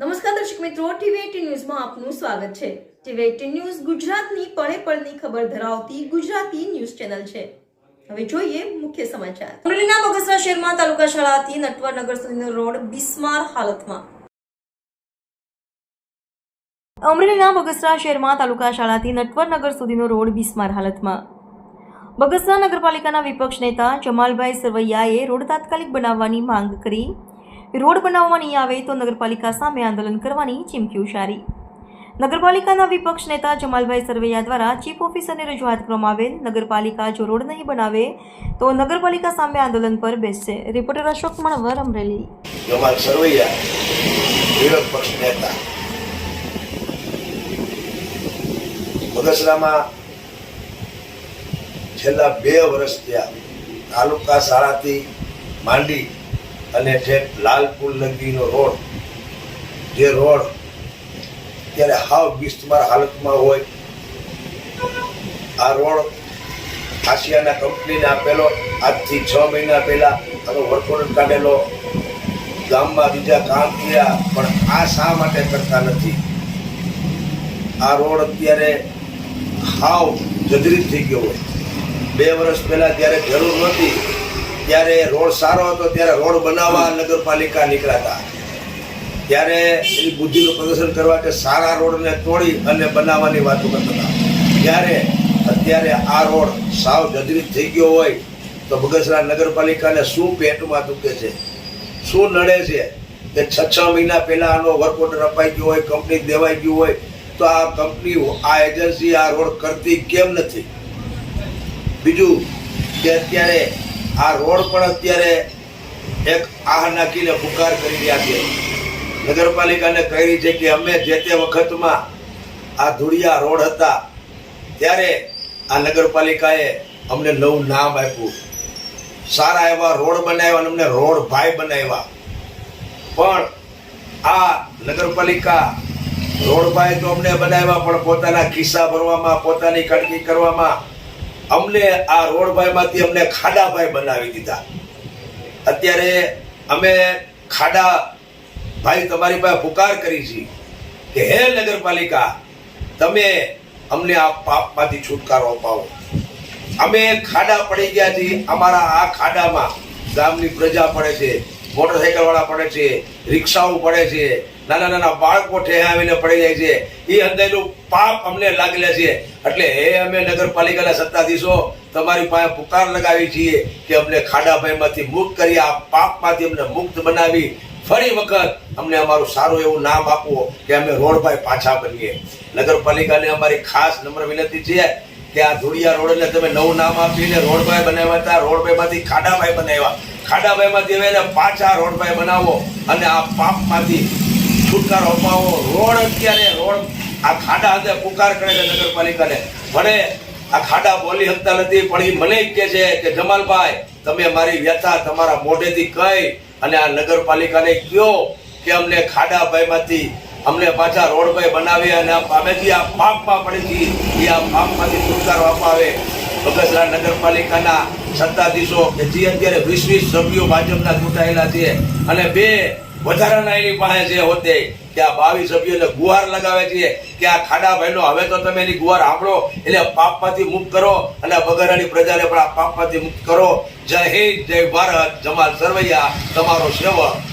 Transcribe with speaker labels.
Speaker 1: નમસ્કાર દર્શક મિત્રો ટીવી ન્યૂઝમાં આપનું સ્વાગત છે. ટીવી ન્યૂઝ ગુજરાતની પળે પળની ખબર ધરાવતી ગુજરાતી ન્યૂઝ ચેનલ છે. હવે જોઈએ મુખ્ય સમાચાર. અમરેલીના બગસરા શહેરમાં તાલુકા શાળાથી નટવર નગર સુધીનો રોડ બિસ્માર હાલતમાં. અમરેલીના બગસરા શહેરમાં તાલુકા શાળાથી નટવર નગર સુધીનો રોડ બિસ્માર હાલતમાં. બગસરા નગરપાલિકાના વિપક્ષ નેતા જમાલભાઈ સરવૈયાએ રોડ તાત્કાલિક બનાવવાની માંગ કરી. રોડ બનાવવાની આવે તો નગરપાલિકા સામે આંદોલન કરવાની ચીમકી ઉચ્ચારી. નગરપાલિકાના વિપક્ષ નેતા જમાલભાઈ સરવૈયા દ્વારા ચીફ ઓફિસરને રજૂઆત કરવામાં આવેલ, નગરપાલિકા જો રોડ નહીં બનાવે તો નગરપાલિકા સામે આંદોલન પર બેસશે. રિપોર્ટર અશોક મણવર, અમરેલી.
Speaker 2: જમાલ સરવૈયા છેલ્લા બે વર્ષ ત્યાં તાલુકા શાળાથી માંડી અને ઠેક લાલપુર લગીનો રોડ, જે રોડ ત્યારે હાવ બિસ્તમાર હાલતમાં હોય, આ રોડ આશિયાના કંપનીને આપેલો, આજથી છ મહિના પહેલાં આનો વર્કોડ કાઢેલો, ગામમાં બીજા કામ કર્યા, પણ આ શા માટે કરતા નથી? આ રોડ અત્યારે હાવ જજરીત થઈ ગયો હોય. બે વર્ષ પહેલાં જ્યારે જરૂર નહોતી ત્યારે રોડ સારો હતો ત્યારે રોડ બનાવવા નગરપાલિકા નીકળ્યા હતા ત્યારે એની બુદ્ધિનું પ્રદર્શન કરવા કે સારા રોડને તોડી અને બનાવવાની વાતો કરતા હતા. ત્યારે અત્યારે આ રોડ સાવ જજરીત થઈ ગયો હોય તો બગસરા નગરપાલિકાને શું પેટમાં દુખે છે? શું નડે છે? કે છ છ મહિના પહેલાં આનો વર્ક ઓર્ડર અપાઈ ગયો હોય કંપની દેવાઈ ગયું હોય, તો આ કંપની આ એજન્સી આ રોડ કરતી કેમ નથી? બીજું કે અત્યારે આ રોડ પણ અત્યારે એક આહ નાખીને પુકાર કરી રહ્યા છે. નગરપાલિકાને કહી છે કે અમે જે તે વખતમાં આ ધૂળિયા રોડ હતા, ત્યારે આ નગરપાલિકાએ અમને નવું નામ આપ્યું. સારા એવા રોડ બનાવ્યા અને અમને રોડ ભાઈ બનાવ્યા. પણ આ નગરપાલિકા રોડ ભાઈ તો અમને બનાવ્યા, પણ પોતાના ખિસ્સા ભરવામાં, પોતાની કડકી કરવામાં અમને આ રોડ ભાઈમાંથી અમને ખાડાભાઈ બનાવી દીધા. અત્યારે અમે ખાડા ભાઈ તમારી પાસે પુકાર કરી છે કે, હે નગરપાલિકા, તમે અમને આ પાપમાંથી છુટકારો અપાવો. અમે ખાડા પડી ગયા છીએ. અમારા આ ખાડામાં ગામની પ્રજા પડે છે મોટરસાયકલ વાળા પડે છે, રિક્ષાઓ પડે છે નાના નાના બાળકો ઠે આવીને પડી જાય છે. એ અંદરનું પાપ અમને લાગેલા છે. એટલે હે અમે નગરપાલિકાના સત્તાધીશો, તમારી પાસે પુકાર લગાવી છીએ કે અમને ખાડાભાઈમાંથી મુક્ત કરી, આ પાપમાંથી અમને મુક્ત બનાવી. ફરી વખત અમને અમારું સારું એવું નામ આપવું કે અમે રોડભાઈ પાછા બનીએ. નગરપાલિકાને અમારી ખાસ નમ્ર વિનંતી છે કે આ ધૂળિયા રોડને તમે નવું નામ આપીને રોડભાઈ બનાવ્યા હતા. રોડભાઈમાંથી ખાડાભાઈ બનાવ્યા. ખાડાભાઈમાંથી હવે પાછા રોડભાઈ બનાવો અને આ પાપમાંથી છુટકારો અપાવો. રોડ અત્યારે રોડ આ ખાડા અંદર પુકાર કરે છે નગરપાલિકાને. ભલે આ ખાડા બોલી શકતા નથી, પણ એ મને કહે છે કે જમાલભાઈ, તમે મારી વ્યથા તમારા મોઢેથી કહી અને આ નગરપાલિકાને કયો કે અમને ખાડાભાઈમાંથી અમને પાછા રોડભાઈ બનાવી અને અમે આ પાપમાં પડી હતી એ આ પાપમાંથી છુટકારો અપાવે. બગસરા નગરપાલિકાના સત્તાધીશો કે જે અત્યારે વીસ વીસ સભ્યો ભાજપના ચૂંટાયેલા છે અને બે વધારાના એની પાસે જે હોતે, કે આ બાવીસ એટલે ગુવાર લગાવે છે, કે આ ખાડા ભાઈનો હવે તો તમે એની ગુવાર સાંભળો, એટલે પાપમાંથી મુક્ત કરો, અને બગારાની પ્રજાને પણ આ પાપમાંથી મુક્ત કરો. જય હિન્દ, જય ભારત, જમાલ સરવૈયા, તમારો સેવક